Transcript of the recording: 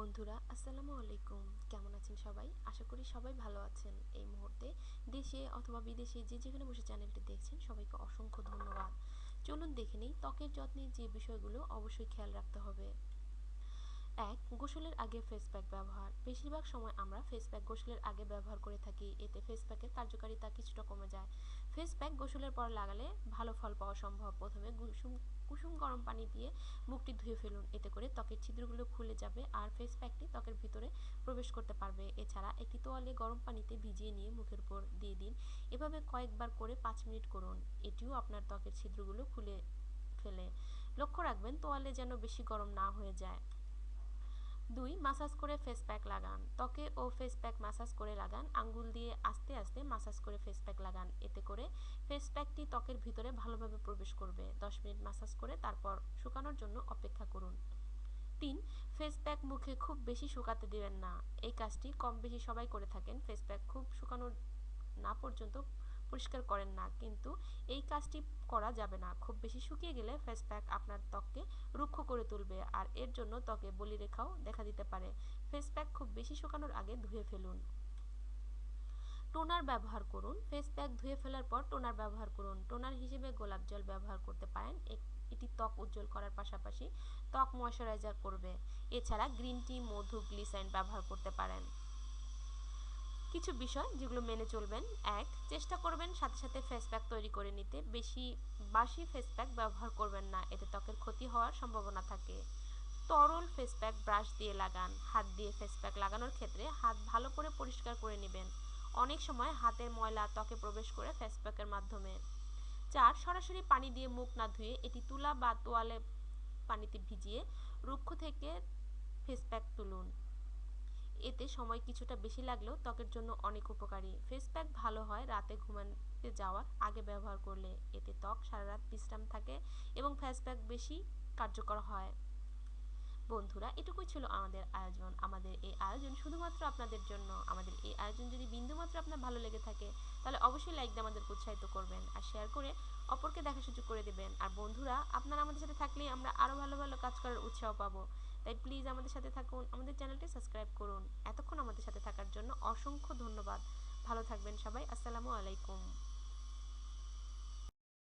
বন্ধুরা, আসসালামু আলাইকুম। কেমন আছেন সবাই? আশা করি সবাই ভালো আছেন। এই মুহূর্তে দেশে অথবা বিদেশে যে যেখানে বসে চ্যানেলটি দেখছেন, সবাইকে অসংখ্য ধন্যবাদ। চলুন দেখে নিই ত্বকের যত্নে যে বিষয়গুলো অবশ্যই খেয়াল রাখতে হবে। এক, গোসলের আগে ফেস প্যাক ব্যবহার। বেশিরভাগ সময় আমরা ফেস প্যাক গোসলের আগে ব্যবহার করে থাকি। এতে ফেস প্যাকের কার্যকারিতা কিছুটা কমে যায়। ফেস প্যাক গোসলের পর লাগালে ভালো ফল পাওয়া সম্ভব। প্রথমে কুসুম কুসুম গরম পানি দিয়ে মুখটি ধুয়ে ফেলুন। এতে করে ত্বকের ছিদ্রগুলো খুলে যাবে আর ফেস প্যাকটি ত্বকের ভিতরে প্রবেশ করতে পারবে। এছাড়া একটি তোয়ালে গরম পানিতে ভিজিয়ে নিয়ে মুখের উপর দিয়ে দিন। এভাবে কয়েকবার করে পাঁচ মিনিট করুন। এটিও আপনার ত্বকের ছিদ্রগুলো খুলে ফেলে। লক্ষ্য রাখবেন, তোয়ালে যেন বেশি গরম না হয়ে যায়। দুই, মাসাজ করে ফেস প্যাক লাগান। ত্বকে ও ফেস প্যাক মাসাজ করে লাগান। আঙ্গুল দিয়ে আস্তে আস্তে মাসাজ করে ফেস প্যাক লাগান। এতে করে ফেস প্যাকটি ত্বকের ভিতরে ভালোভাবে প্রবেশ করবে। দশ মিনিট মাসাজ করে তারপর শুকানোর জন্য অপেক্ষা করুন। তিন ফেস প্যাক মুখে খুব বেশি শুকাতে দেবেন না। এই কাজটি কম বেশি সবাই করে থাকেন। ফেস প্যাক খুব শুকানোর না পর্যন্ত পরিষ্কার করেন না, কিন্তু এই কাজটি করা যাবে না। খুব বেশি শুকিয়ে গেলে ফেস প্যাক আপনার ত্বককে রুক্ষ করে তুলবে আর এর জন্য ত্বকে বলিরেখাও দেখা দিতে পারে। ফেস প্যাক খুব বেশি শুকানোর আগে ধুয়ে ফেলুন। টোনার ব্যবহার করুন। ফেস প্যাক ধুয়ে ফেলার পর টোনার ব্যবহার করুন। টোনার হিসেবে গোলাপ জল ব্যবহার করতে পারেন। এটি ত্বক উজ্জ্বল করার পাশাপাশি ত্বক ময়শ্চারাইজার করবে। এছাড়া গ্রিন টি মধু গ্লিসাইন ব্যবহার করতে পারেন। কিছু বিষয় যেগুলো মেনে চলবেন। এক, চেষ্টা করবেন সাথে সাথে ফেস প্যাক তৈরি করে নিতে। বেশি বাসি ফেস প্যাক ব্যবহার করবেন না, এতে ত্বকের ক্ষতি হওয়ার সম্ভাবনা থাকে। তরল ফেস প্যাক ব্রাশ দিয়ে লাগান। হাত দিয়ে ফেস প্যাক লাগানোর ক্ষেত্রে হাত ভালো করে পরিষ্কার করে নেবেন। অনেক সময় হাতের ময়লা ত্বকে প্রবেশ করে ফেস প্যাকের মাধ্যমে। চার, সরাসরি পানি দিয়ে মুখ না ধুয়ে এটি তুলা বা তোয়ালে পানিতে ভিজিয়ে রুক্ষ থেকে ফেস প্যাক তুলুন। এতে সময় কিছুটা বেশি লাগলেও ত্বকের জন্য অনেক উপকারী। ফেস প্যাক ভালো হয়, রাতে ঘুমাতে যাওয়ার আগে ব্যবহার করলে এতে ত্বক সারা রাত বিশ্রাম থাকে এবং ফেস প্যাক বেশি কার্যকর হয়। বন্ধুরা, এটুকুই ছিল আমাদের আয়োজন। আমাদের এই আয়োজন শুধুমাত্র আপনাদের জন্য। আমাদের এই আয়োজন যদি বিন্দুমাত্র আপনার ভালো লেগে থাকে, তাহলে অবশ্যই লাইক দিয়ে আমাদের উৎসাহিত করবেন আর শেয়ার করে অপরকে দেখা সুযোগ করে দেবেন। আর বন্ধুরা, আপনারা আমাদের সাথে থাকলে আমরা আরও ভালো ভালো কাজ করার উৎসাহ পাবো। তাই প্লিজ আমাদের সাথে থাকুন, আমাদের চ্যানেলটি সাবস্ক্রাইব করুন। এতক্ষণ আমাদের সাথে থাকার জন্য অসংখ্য ধন্যবাদ। ভালো থাকবেন সবাই, আসসালামু আলাইকুম।